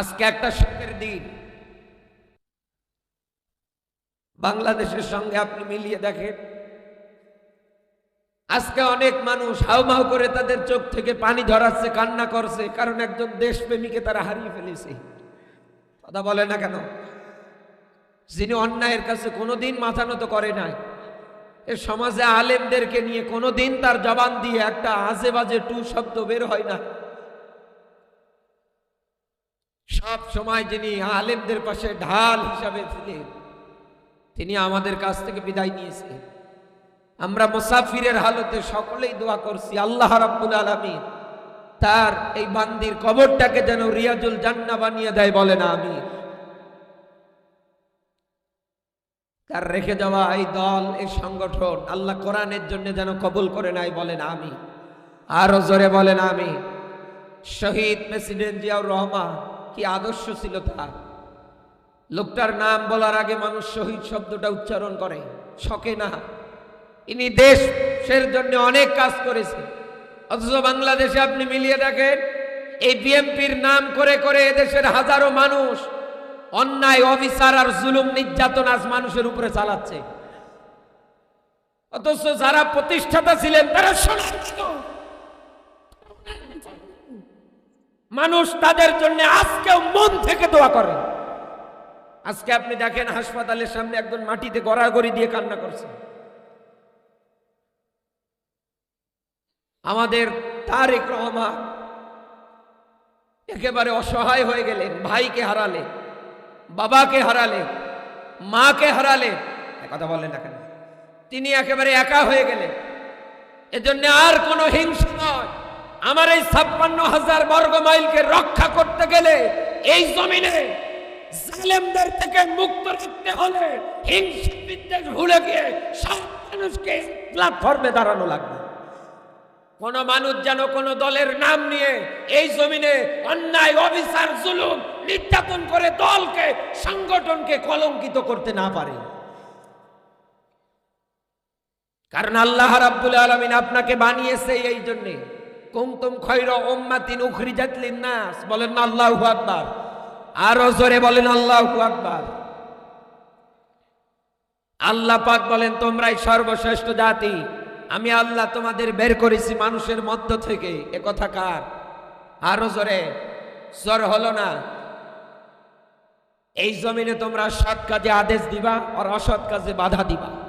আজকে একটা শোকের দিন। বাংলাদেশের সঙ্গে আপনি মিলিয়ে দেখেন, আজকে অনেক মানুষ হাউমাউ করে তাদের চোখ থেকে পানি ঝরাচ্ছে কান্না করছে, কারণ একজন দেশপ্রেমীকে তারা হারিয়ে ফেলেছে। কথা বলে না কেন? যিনি অন্যায়ের কাছে কোনোদিন মাথা নত করে নাই, এ সমাজে আলেমদেরকে নিয়ে কোনোদিন তার জবান দিয়ে একটা আজে বাজে টু শব্দ বের হয় না। সব সময় যিনি আলেমদের পাশে ঢাল হিসাবে ছিলেন, তিনি আমাদের কাছ থেকে বিদায় নিয়েছে আমরা মুসাফিরের হালতে সকলেই দোয়া করছি, আল্লাহ রাব্বুল আলামিন তার এই বান্দির কবরটাকে যেন রিয়াজুল জান্না বানিয়ে দেয় বলে না আমি তার রেখে যাওয়া এই দল, এই সংগঠন, আল্লাহ কোরআনের জন্য যেন কবুল করে নাই বলেন আমি আরও জোরে বলেন আমি শহীদ প্রেসিডেন্ট জিয়াউর রহমান কি আদর্শ ছিল তার? লোকটার নাম বলার আগে মানুষ শহীদ শব্দটা উচ্চারণ করে। শখে না। ইনি দেশের জন্য অনেক কাজ করেছে। অথচ বাংলাদেশে আপনি মিলিয়ে দেখেন, এই বিএমপির নাম করে করে এদেশের হাজারো মানুষ অন্যায়, অবিচার আর জুলুম নির্যাতন আজ মানুষের উপরে চালাচ্ছে। অথচ যারা প্রতিষ্ঠাতা ছিলেন, তারা সনাতন। মানুষ তাদের জন্য আজকেও মন থেকে দোয়া করে। আজকে আপনি দেখেন হাসপাতালের সামনে একজন মাটিতে গড়াগড়ি দিয়ে কান্না করছে। আমাদের তারেক রহমান একেবারে অসহায় হয়ে গেলেন, ভাইকে হারালে, বাবাকে হারালে, মাকে হারালে কথা বলেন না কেন? তিনি একেবারে একা হয়ে গেলেন। এজন্য আর কোনো হিংসা নয়। আমার এই ছাপ্পান্ন হাজার বর্গ মাইলকে রক্ষা করতে গেলে এই জমিনে জালেমদের থেকে মুক্ত রাখতে হলে হিংসা বিদ্বেষ ভুলে গিয়ে সব মানুষকে প্ল্যাটফর্মে দাঁড়ানো লাগবে। কোন মানুষ যেন কোন দলের নাম নিয়ে এই জমিনে অন্যায়, অবিচার, জুলুম, নির্যাতন করে দলকে, সংগঠনকে কলঙ্কিত করতে না পারে। কারণ আল্লাহ রাব্বুল আলামিন আপনাকে বানিয়েছে এই জন্য। কুমতুম খৈর উম্মাতিন উখরিজাত লিন্নাস। বলেন না আল্লাহু আকবার। আরও জোরে বলেন আল্লাহু আকবার। আল্লাহ পাক বলেন, তোমরাই সর্বশ্রেষ্ঠ জাতি। আমি আল্লাহ তোমাদের বের করেছি মানুষের মধ্য থেকে। এ কথা কার? আরও জোরে। জোর হলো না। এই জমিনে তোমরা সৎ কাজে আদেশ দিবা, আর অসৎ কাজে বাধা দিবা।